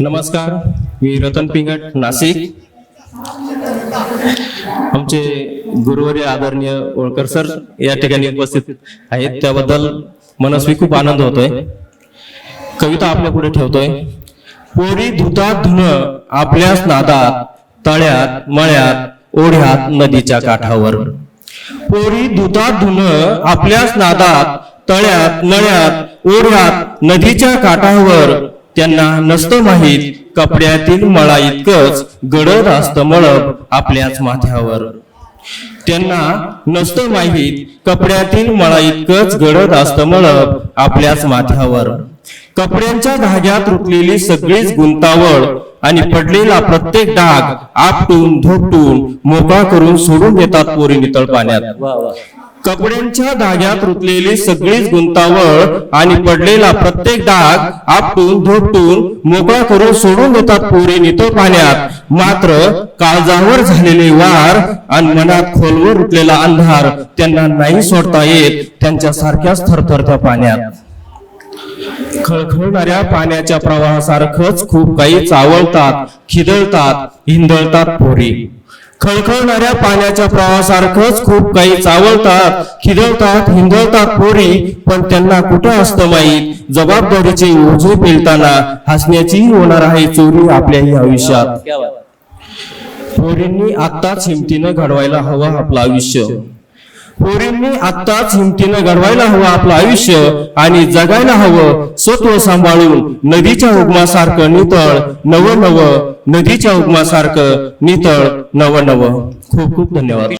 नमस्कार मी रतन पिंगट नाशिक. आमचे गुरुवारी आदरणीय ओळकर सर या ठिकाणी उपस्थित आहेत. त्याबद्दल मनस्वी खूप आनंद होतोय. कविता आपल्या पुढे ठेवतोय. पोरी धुतात धुन आपल्याच नादात तळ्यात मळ्यात ओढ्यात नदीच्या काठावर. पोरी धुतात धुन आपल्याच नादात तळ्यात नळ्यात ओढ्यात नदीच्या काठावर. त्यांना नसतं माहीत कपड्यातील मळा इतकंच गडद असतं मळब आपल्याच माथ्यावर. त्यांना नसतं माहीत कपड्यातील मळा इतकंच गडद असतं मळब आपल्याच माथ्यावर. कपड्यांच्या धाग्यात रुतलेली सगळीच गुंतावळ आणि पडलेला प्रत्येक डाग आपटून धोपटून मोकळा करून सोडून देतात पोरी नितळ पाण्यात. कपड्यांच्या धाग्यात रुतलेली सगळीच गुंतावळ आणि पडलेला प्रत्येक डाग आपटून धोपटून मोकळा करून सोडून देतात पोरे नितळ पाण्यात. मात्र काळजावर झालेले वार आणि मनात खोलवर रुतलेला अंधार त्यांना नाही सोडता येत त्यांच्या सारख्याच थरथरत्या पाण्यात. खळखळणाऱ्या पाण्याच्या प्रवाहासारखंच खूप काही चावळतात खिदळतात हिंदळतात पोरी. खळखळणाऱ्या पाण्याच्या प्रवाहासारखंच खूप काही चावळतात खिदळतात हिंदळतात पोरी पण त्यांना कुठं असतं माहीत? जबाबदारीचे ओझे पेलताना हसण्याची होणार आहे चोरी आपल्याही आयुष्यात. पोरींनी आत्ताच हिमतीनं घडवायला हवं आपलं आयुष्य. पोरींनी आत्ताच हिमतीनं घडवायला हवं आपलं आयुष्य आणि जगायला हवं स्वत्व सांभाळून नदीच्या उगमासारखं नितळ नव नव नदीच्या उगमासारखं नितळ नव नव. खूप खूप धन्यवाद.